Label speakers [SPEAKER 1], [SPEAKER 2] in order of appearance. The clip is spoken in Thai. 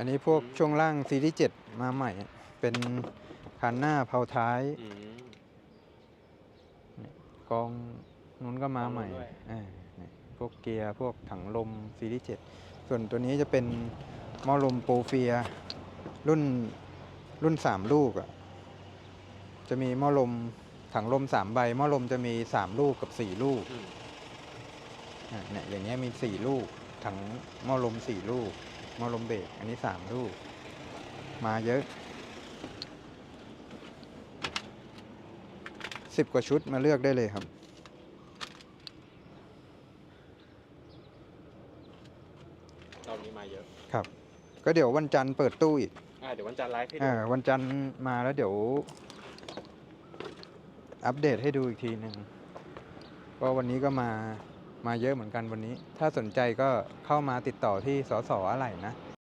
[SPEAKER 1] อันนี้พวกช่วงล่างซีรีส์7มาใหม่ เป็นคันหน้าเผาท้าย
[SPEAKER 2] อืม
[SPEAKER 1] กองนู้นก็มาใหม่
[SPEAKER 2] กองนู้นด้วย
[SPEAKER 1] อ่าเนี่ยพวกเกียร์พวกถังลมซีรีส์7ส่วนตัวนี้จะเป็นหม้อลมโปรเฟียรุ่นรุ่น3ลูกอะ่ะจะมีหม้อลมถังลม3ใบหม้อลมจะมี3ลูกกับ4ลูก
[SPEAKER 2] อืม
[SPEAKER 1] อะเนี่ยอย่างเงี้ยมี4ลูกถังหม้อลม4ลูกห ม้อลมเบรกอันนี้3ลูก มาเยอะ10กว่าชุดมาเลือกได้เลยครับ
[SPEAKER 2] รอบนี้มาเยอะ
[SPEAKER 1] ครับ ก็เดี๋ยววันจันทร์เปิดตู้อีก
[SPEAKER 2] อ่าเดี๋ยววันจันทร์ไลฟ์ให้ดู
[SPEAKER 1] อ่าวันจันทร์มาแล้วเดี๋ยว อัปเดตให้ดูอีกทีหนึ่งว่าวันนี้ก็มา มาเยอะเหมือนกันวันนี้ ถ้าสนใจก็เข้ามาติดต่อที่สสอะไรนะ